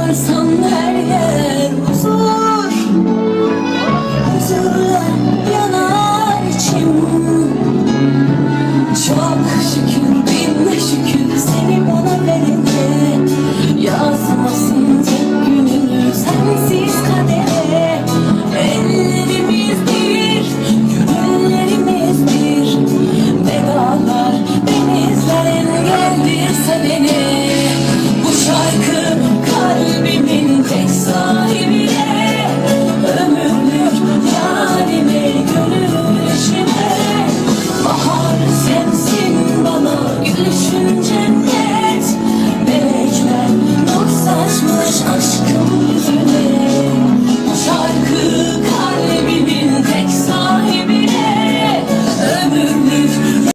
Sarsan her yer huzur. Huzurla yanar içim Çok şükür bin şükür Seni bana verince Yazmasın tek gününü Sensiz kadere. Ellerimiz bir Gönüllerimiz bir Vedalar denizler beni aşkım yüzüne Bu şarkı